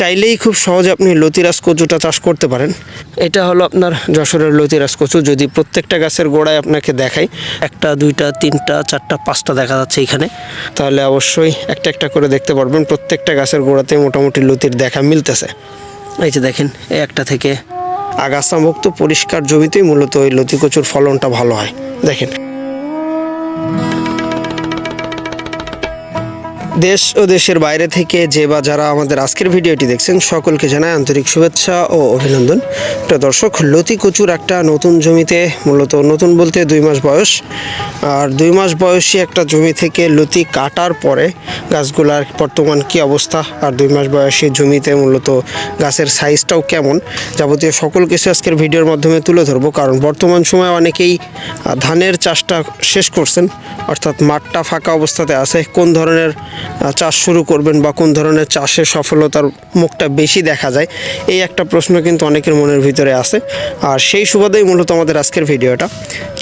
চাইলেই খুব সহজে আপনি লতিরাস কচুটা চাষ করতে পারেন। এটা হলো আপনার যশোরের লতিরাস কচু। যদি প্রত্যেকটা গাছের গোড়ায় আপনাকে দেখাই, একটা, দুইটা, তিনটা, চারটা, পাঁচটা দেখা যাচ্ছে এখানে, তাহলে অবশ্যই একটা একটা করে দেখতে পারবেন। প্রত্যেকটা গাছের গোড়াতে মোটামুটি লতির দেখা মিলতেছে। এই যে দেখেন এই একটা থেকে আগাছা মুক্ত পরিষ্কার জমিতেই মূলত ওই লতি কচুর ফলনটা ভালো হয়। দেখেন। দেশ ও দেশের বাইরে থেকে যে বা যারা আমাদের আজকের ভিডিওটি দেখছেন, সকলকে জানাই আন্তরিক শুভেচ্ছা ও অভিনন্দন। তো দর্শক লতি কচুর একটা নতুন জমিতে, মূলত নতুন বলতে দুই মাস বয়স, আর দুই মাস বয়সী একটা জমি থেকে লতি কাটার পরে গাছগুলার বর্তমান কি অবস্থা, আর দুই মাস বয়সী জমিতে মূলত গাছের সাইজটাও কেমন, যাবতীয় সকল কিছু আজকের ভিডিওর মাধ্যমে তুলে ধরবো। কারণ বর্তমান সময়ে অনেকেই ধানের চাষটা শেষ করছেন, অর্থাৎ মাঠটা ফাঁকা অবস্থাতে আছে। কোন ধরনের চাষ শুরু করবেন বা কোন ধরনের চাষের সফলতার মুখটা বেশি দেখা যায়, এই একটা প্রশ্ন কিন্তু অনেকের মনের ভিতরে আছে। আর সেই সুবাদেই মূলত আমাদের আজকের ভিডিওটা।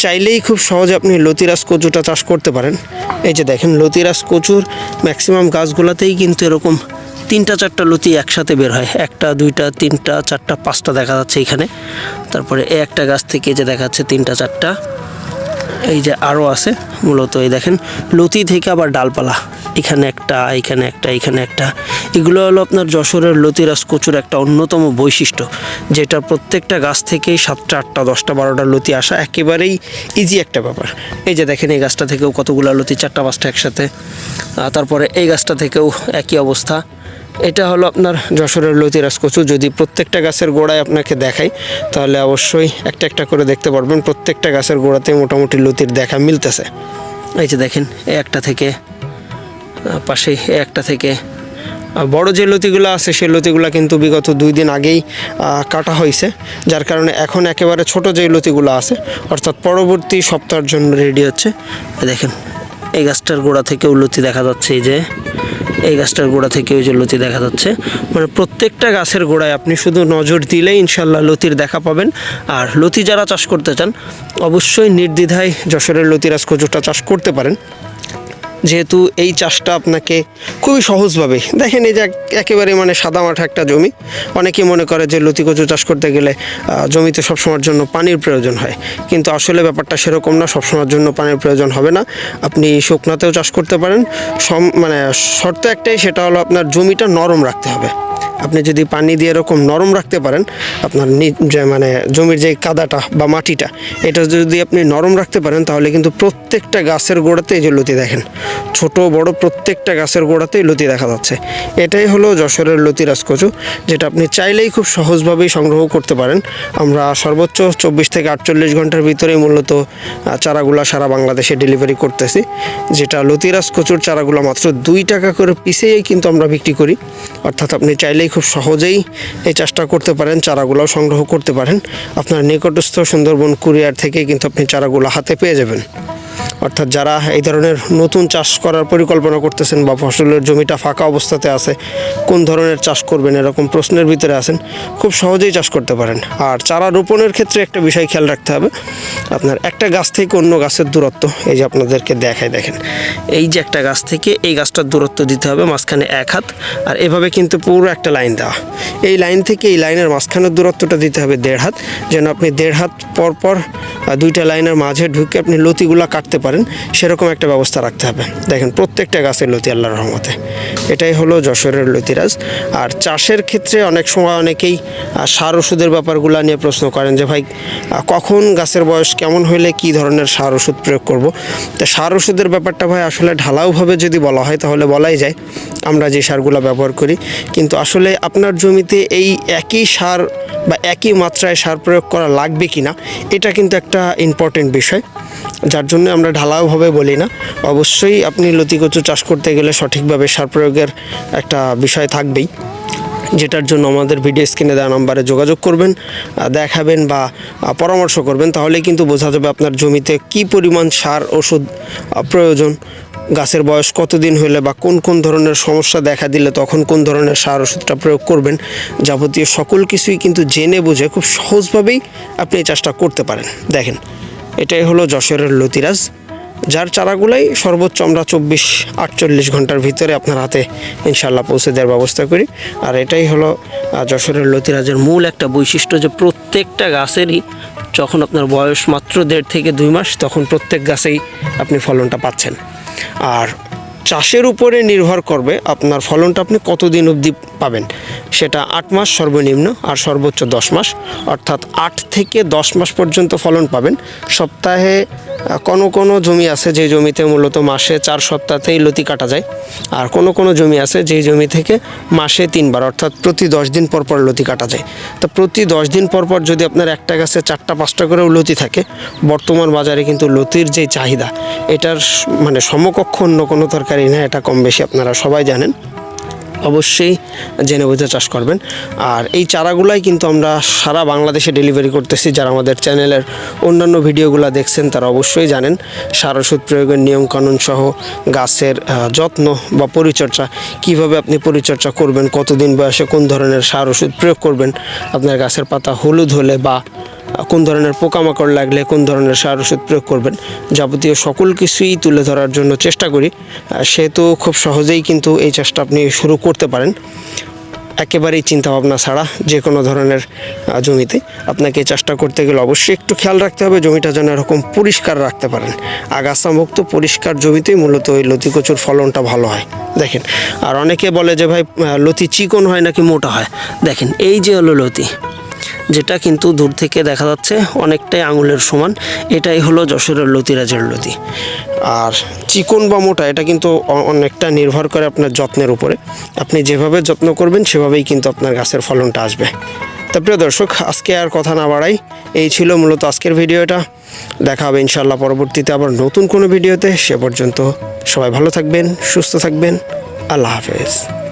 চাইলেই খুব সহজে আপনি লতিরাস কচুটা চাষ করতে পারেন। এই যে দেখেন লতিরাস কচুর ম্যাক্সিমাম গাছগুলোতেই কিন্তু এরকম তিনটা, চারটা লতি একসাথে বের হয়। একটা, দুইটা, তিনটা, চারটা, পাঁচটা দেখা যাচ্ছে এখানে। তারপরে এই একটা গাছ থেকে যে দেখা যাচ্ছে তিনটা, চারটা, এই যে আরও আছে। মূলত এই দেখেন, লতি থেকে আবার ডালপালা। এখানে একটা এখানে একটা এখানে একটা। এগুলো হলো আপনার যশোরের লতিরাজ কচুর একটা অন্যতম বৈশিষ্ট্য, যেটা প্রত্যেকটা গাছ থেকেই সাতটা, আটটা, দশটা, বারোটা লতি আসা একেবারেই ইজি একটা ব্যাপার। এই যে দেখেন, এই গাছটা থেকেও কতগুলো লতি, চারটা, পাঁচটা একসাথে। তারপরে এই গাছটা থেকেও একই অবস্থা। এটা হলো আপনার যশোরের লতিরাজ কচু। যদি প্রত্যেকটা গাছের গোড়ায় আপনাকে দেখাই, তাহলে অবশ্যই একটা একটা করে দেখতে পারবেন। প্রত্যেকটা গাছের গোড়াতে মোটামুটি লতির দেখা মিলতেছে। এই যে দেখেন একটা থেকে পাশেই একটা থেকে। বড় যে লতিগুলো আছে, সেই লতিগুলো কিন্তু বিগত দুই দিন আগেই কাটা হয়েছে। যার কারণে এখন একেবারে ছোট যে লতিগুলো আছে, অর্থাৎ পরবর্তী সপ্তাহের জন্য রেডি হচ্ছে। দেখেন, এই গাছটার গোড়া থেকেও লতি দেখা যাচ্ছে, এই যে, এই গাছটার গোড়া থেকে ওই যে লতি দেখা যাচ্ছে। মানে প্রত্যেকটা গাছের গোড়ায় আপনি শুধু নজর দিলেই ইনশাল্লাহ লতির দেখা পাবেন। আর লতি যারা চাষ করতে চান, অবশ্যই নির্দ্বিধায় যশোরের লতিরাজ কচুটা চাষ করতে পারেন। যেহেতু এই চাষটা আপনাকে খুবই সহজভাবে, দেখেন এই যে এক- একেবারে মানে সাদা মাঠ একটা জমি অনেকেই মনে করে যে লতি কচু চাষ করতে গেলে জমিতে সবসময়ের জন্য পানির প্রয়োজন হয়। কিন্তু আসলে ব্যাপারটা সেরকম না, সবসময়ের জন্য পানির প্রয়োজন হবে না। আপনি শুকনাতেও চাষ করতে পারেন, সম মানে শর্ত একটাই, সেটা হলো আপনার জমিটা নরম রাখতে হবে। আপনি যদি পানি দিয়ে এরকম নরম রাখতে পারেন, আপনার মানে জমির যে কাদাটা বা মাটিটা, এটা যদি আপনি নরম রাখতে পারেন, তাহলে কিন্তু প্রত্যেকটা গাছের গোড়াতে এই যে লতি দেখেন, ছোট বড় প্রত্যেকটা গাছের গোড়াতেই লতি দেখা যাচ্ছে। এটাই হলো যশোরের লতি রাজকচু, যেটা আপনি চাইলেই খুব সহজভাবেই সংগ্রহ করতে পারেন। আমরা সর্বোচ্চ চব্বিশ থেকে আটচল্লিশ ঘণ্টার ভিতরেই মূলত চারাগুলা সারা বাংলাদেশে ডেলিভারি করতেছি, যেটা লতিরাজ কচুর চারাগুলো মাত্র দুই টাকা করে পিসেই কিন্তু আমরা বিক্রি করি। অর্থাৎ আপনি চাইলেই খুব সহজেই এই চাষটা করতে পারেন, চারাগুলোও সংগ্রহ করতে পারেন। আপনার নিকটস্থ সুন্দরবন কুরিয়ার থেকে কিন্তু আপনি চারাগুলো হাতে পেয়ে যাবেন। অর্থাৎ যারা এই ধরনের নতুন চাষ করার পরিকল্পনা করতেছেন বা ফসলের জমিটা ফাঁকা অবস্থাতে আছে, কোন ধরনের চাষ করবেন এরকম প্রশ্নের ভিতরে আছেন, খুব সহজেই চাষ করতে পারেন। আর চারা রোপণের ক্ষেত্রে একটা বিষয় খেয়াল রাখতে হবে, আপনার একটা গাছ থেকে অন্য গাছের দূরত্ব, এই যে আপনাদেরকে দেখায় দেখেন, এই যে একটা গাছ থেকে এই গাছটার দূরত্ব দিতে হবে মাঝখানে এক হাত, আর এভাবে কিন্তু পুরো একটা লাইন দেওয়া। এই লাইন থেকে এই লাইনের মাঝখানের দূরত্বটা দিতে হবে দেড় হাত, যেন আপনি দেড় হাত পর পর দুইটা লাইনের মাঝে ঢুকে আপনি লতিগুলা কাটতে পারেন। সেরকম একটা ব্যবস্থা রাখতে হবে। দেখেন, প্রত্যেকটা গাছের লতি আল্লাহর রহমতে। এটাই হলো যশোরের লতিরাজ। আর চাষের ক্ষেত্রে অনেক সময় অনেকেই সার ওষুধের ব্যাপারগুলো নিয়ে প্রশ্ন করেন যে, ভাই কখন গাছের বয়স কেমন হলে কি ধরনের সার ওষুধ প্রয়োগ করব? তো সার ওষুধের ব্যাপারটা, ভাই, আসলে ঢালাওভাবে যদি বলা হয়, তাহলে বলাই যায়, আমরা যে সারগুলো ব্যবহার করি। কিন্তু আসলে আপনার জমিতে এই একই সার বা একই মাত্রায় সার প্রয়োগ করা লাগবে কি না এটা কিন্তু একটা ইম্পর্টেন্ট বিষয়। যার জন্য আমরা ঢালাওভাবে বলি না। অবশ্যই আপনি লতিকচু চাষ করতে গেলে সঠিকভাবে সার প্রয়োগের একটা বিষয় থাকবেই। যেটার জন্য আমাদের ভিডিও স্ক্রিনে দেওয়া নাম্বারে যোগাযোগ করবেন দেখাবেন বা পরামর্শ করবেন তাহলে কিন্তু বোঝা যাবে আপনার জমিতে কি পরিমাণ সার, ওষুধ প্রয়োজন। গাছের বয়স কতদিন হলে বা কোন কোন ধরনের সমস্যা দেখা দিলে তখন কোন ধরনের সার ওষুধটা প্রয়োগ করবেন, যাবতীয় সকল কিছুই কিন্তু জেনে বুঝে খুব সহজভাবেই আপনি এই চাষটা করতে পারেন। দেখেন, এটাই হলো যশোরের লতিরাজ, যার চারাগুলাই সর্বোচ্চ আমরা চব্বিশ আটচল্লিশ ঘণ্টার ভিতরে আপনার হাতে ইনশাল্লাহ পৌঁছে দেওয়ার ব্যবস্থা করি। আর এটাই হলো যশোরের লতিরাজের মূল একটা বৈশিষ্ট্য যে প্রত্যেকটা গাছেরই যখন আপনার বয়স মাত্র দেড় থেকে দুই মাস, তখন প্রত্যেক গাছেই আপনি ফলনটা পাচ্ছেন। আর চাষের উপরে নির্ভর করবে আপনার ফলনটা আপনি কতদিন অবধি পাবেন। সেটা আট মাস সর্বনিম্ন আর সর্বোচ্চ দশ মাস। অর্থাৎ আট থেকে দশ মাস পর্যন্ত ফলন পাবেন। সপ্তাহে কোনো কোনো জমি আছে যে জমিতে মূলত মাসে চার সপ্তাহতেই লতি কাটা যায়। আর কোনো কোনো জমি আছে যেই জমি থেকে মাসে তিনবার, অর্থাৎ প্রতি দশ দিন পর পর লতি কাটা যায়। তো প্রতি দশ দিন পর পর যদি আপনার একটা গাছে চারটা, পাঁচটা করেও লতি থাকে, বর্তমান বাজারে কিন্তু লতির যে চাহিদা, এটার মানে সমকক্ষ অন্য কোনো তরকারি না, এটা কম বেশি আপনারা সবাই জানেন। অবশ্যই জেনে বুঝে চাষ করবেন। আর এই চারাগুলাই কিন্তু আমরা সারা বাংলাদেশে ডেলিভারি করতেছি। যারা আমাদের চ্যানেলের অন্যান্য ভিডিওগুলো দেখছেন, তারা অবশ্যই জানেন। সার ওষুধ প্রয়োগের নিয়মকানুন সহ গাছের যত্ন বা পরিচর্যা, কীভাবে আপনি পরিচর্যা করবেন, কতদিন বয়সে কোন ধরনের সার ওষুধ প্রয়োগ করবেন, আপনার গাছের পাতা হলুদ হলে বা কোন ধরনের পোকামাকড় লাগলে কোন ধরনের সার ওষুধ প্রয়োগ করবেন, যাবতীয় সকল কিছুই তুলে ধরার জন্য চেষ্টা করি। সেহেতু খুব সহজেই কিন্তু এই চাষটা আপনি শুরু করতে পারেন। একেবারেই চিন্তাভাবনা ছাড়া যে কোনো ধরনের জমিতে। আপনাকে চাষটা করতে গেলে অবশ্যই একটু খেয়াল রাখতে হবে, জমিটা যেন এরকম পরিষ্কার রাখতে পারেন। আগাছা মুক্ত পরিষ্কার জমিতেই মূলত ওই লতি কচুর ফলনটা ভালো হয়। দেখেন, আর অনেকে বলে যে ভাই লতি চিকন হয় নাকি মোটা হয়? দেখেন, এই যে হলো লতি। যেটা কিন্তু দূর থেকে দেখা যাচ্ছে অনেকটাই আঙুলের সমান। এটাই হলো যশোরের লতিরাজের লতি। আর চিকন বা মোটা এটা কিন্তু অনেকটা নির্ভর করে আপনার যত্নের উপরে। আপনি যেভাবে যত্ন করবেন, সেভাবেই কিন্তু আপনার গাছের ফলনটা আসবে। তা প্রিয় দর্শক, আজকে আর কথা না বাড়াই, এই ছিল মূলত আজকের ভিডিওটা। দেখা হবে ইনশাল্লাহ পরবর্তীতে আবার নতুন কোনো ভিডিওতে। সে পর্যন্ত সবাই ভালো থাকবেন, সুস্থ থাকবেন। আল্লাহ হাফেজ।